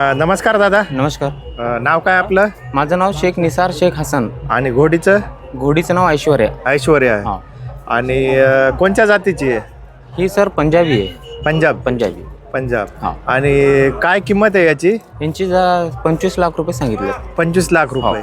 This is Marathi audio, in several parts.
अ, नमस्कार दादा. नमस्कार. अ, नाव काय आपलं? माझं नाव शेख निसार शेख हसन. आणि घोडीचं? घोडीचं नाव ऐश्वर्या. ऐश्वर्या. आहे हां. आणि अ, कोणत्या जातीची आहे? ही सर पंजाबी आहे. पंजाब. पंजाबी. पंजाब. हां. आणि काय किंमत आहे याची? यांची जा पंचवीस लाख रुपये सांगितले. पंचवीस लाख रुपये.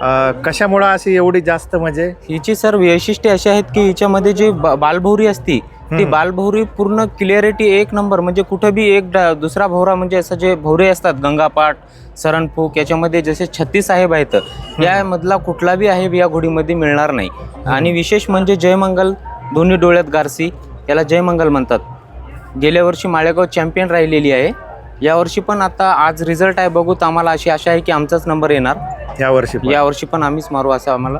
अ, कशामुळं अशी एवढी जास्त म्हणजे? हिची सर वैशिष्ट्ये अशी आहेत की हिच्यामध्ये जी बा- बालभौरी असती ती. बालभौरी पूर्ण क्लिअरिटी एक नंबर म्हणजे कुठं बी एक दुसरा भौरा म्हणजे असं जे भौरे असतात गंगापाठ सरणफूक याच्यामध्ये जसे छत्तीस साहेब आहेत यामधला कुठला बी आहे या घोडीमध्ये मिळणार नाही. आणि विशेष म्हणजे जयमंगल दोन्ही डोळ्यात गारसी याला जयमंगल म्हणतात. गेल्या वर्षी माळेगाव चॅम्पियन राहिलेली आहे. यावर्षी पण आता आज रिझल्ट आहे बघू तर आम्हाला अशी आशा आहे की आमचाच नंबर येणार. या वर्षी पण? यावर्षी पण आम्हीच मारू असं आम्हाला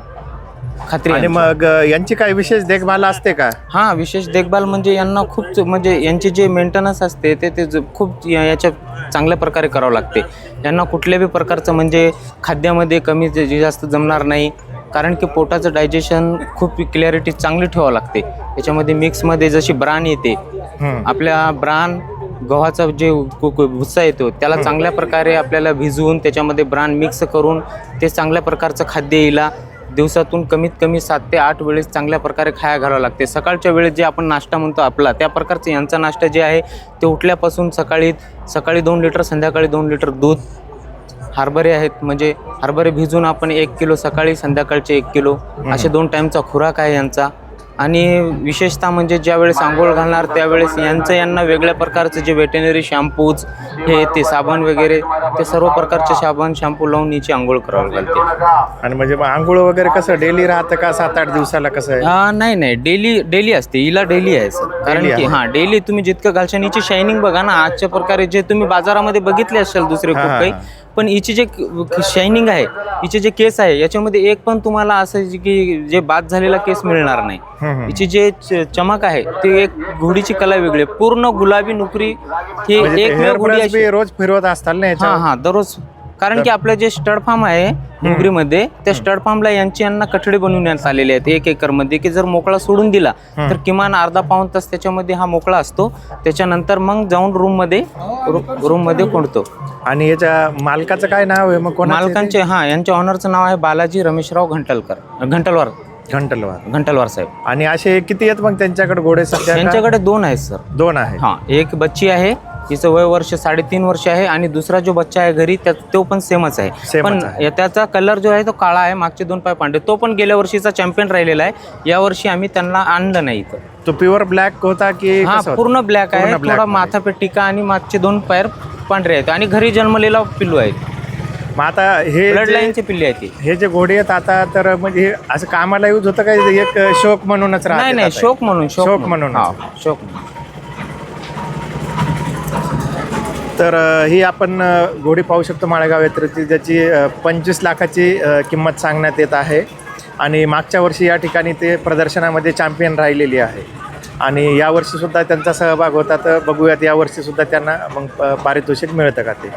खात्री आणि मग अ, यांची काही विशेष देखभाल असते का? हां विशेष देखभाल म्हणजे यांना खूप च- म्हणजे यांची जे मेंटेनन्स असते ते ते ज- खूप या- याच्या चांगल्या प्रकारे करावं लागते. यांना कुठल्याही प्रकारचं म्हणजे खाद्यामध्ये कमी जे- जे जास्त जमणार नाही कारण की पोटाचं डायजेशन खूप क्लॅरिटी चांगली ठेवावं लागते. याच्यामध्ये मिक्समध्ये जशी ब्राण येते. आपल्या ब्राण गव्हाचा जे कु- कु- भुस्सा येतो त्याला चांगल्या प्रकारे आपल्याला भिजवून त्याच्यामध्ये ब्राण मिक्स करून ते चांगल्या प्रकारचं खाद्य येईला. दिवसातून कमीत कमी सात ते आठ वेळेस चांगल्या प्रकारे खाया घालावं लागते. सकाळच्या वेळेस जे आपण नाश्ता म्हणतो आपला त्या प्रकारचं यांचा नाश्ता जे आहे ते उठल्यापासून सकाळी सकाळी दोन लिटर संध्याकाळी दोन लिटर दूध हरभरे आहेत. म्हणजे हरभरे भिजून आपण एक किलो सकाळी संध्याकाळचे एक किलो असे दोन टाईमचा खुराक आहे यांचा. आणि विशेषतः म्हणजे ज्यावेळेस आंघोळ घालणार त्यावेळेस यांचं यांना वेगळ्या प्रकारचं जे वेटेनरी शॅम्पूज हे ते साबण वगैरे ते सर्व प्रकारचे साबण शॅम्पू लावून हिची आंघोळ करावी लागते. आणि म्हणजे मग आंघोळ वगैरे कसं डेली राहतं का? सात आठ दिवसाला कसं आहे? हा, नाही नाही. डेली डेली असते. हिला डेली आहे सर. कारण Daily की आहे. हा डेली तुम्ही जितकं घालशाल हिची शायनिंग बघा ना. आजच्या प्रकारे जे तुम्ही बाजारामध्ये बघितले असाल दुसरे हा, खूप हा, काही हा. पण हिची जे शायनिंग आहे हिचे जे केस आहे याच्यामध्ये एक पण तुम्हाला असं की जे बाद झालेला केस मिळणार नाही. हिची जे चमक आहे ती एक घोडीची कला वेगळी आहे. पूर्ण गुलाबी नोकरी ही म्हणजे हेअर घोडी रोज फिरवत असताल ना हा? हा दररोज. कारण की आपलं जे स्टड फार्म आहे डोंगरीमध्ये त्या स्टड फार्मला यांची यांना कठडे बनवण्यात आलेले आहेत एक एकरमध्ये की जर मोकळा सोडून दिला तर किमान अर्धा पाऊन तास त्याच्यामध्ये हा मोकळा असतो. त्याच्यानंतर मग जाऊन रूममध्ये रूममध्ये कोंडतो आणि याच्या मालकाचं काय नाव आहे मग ते? मालकांचे हा यांच्या ऑनरचं नाव आहे बालाजी रमेशराव घंटलकर घंटलवार घंटलवार घंटलवार साहेब आणि असे किती आहेत मग त्यांच्याकडे घोडे सध्या का? यांच्याकडे दोन आहेत सर दोन आहे हा एक बच्ची आहे तिचं वय वर्ष साडेतीन वर्ष आहे आणि दुसरा जो बच्चा आहे घरी त्या तो पण सेमच आहे Same पण च आहे. या- त्याचा कलर जो आहे तो काळा आहे मागचे दोन पाय पांढरे तो पण गेल्या वर्षीचा चॅम्पियन राहिलेला आहे या वर्षी आम्ही त्यांना आणलं नाही इथं तो प्युअर ब्लॅक होता की हा कसं होता? पूर्ण ब्लॅक आहे पूर्ण black थोडा मध्ये. टिका आणि मागचे दोन पायर पांढरे आहेत आणि घरी जन्मलेला पिल्लू आहे मग आता हे ब्लड जे- लाईनचे पिल्ले आहेत ते. हे जे घोडे आहेत आता तर म्हणजे हे असं कामाला यूज होतं का? एक शोक म्हणूनच राहते नाही नाही आता? शोक म्हणून शौक म्हणून. हा, शोक म्हणून. तर अ, ही आपण अ, घोडी पाहू शकतो माळेगाव यात्रेची ज्याची पंचवीस लाखाची अ, किंमत सांगण्यात येत आहे. आणि मागच्या वर्षी या ठिकाणी ते प्रदर्शनामध्ये चॅम्पियन राहिलेली आहे. आणि यावर्षीसुद्धा त्यांचा सहभाग होता तर बघूयात यावर्षीसुद्धा त्यांना मग पारितोषिक मिळतं का ते?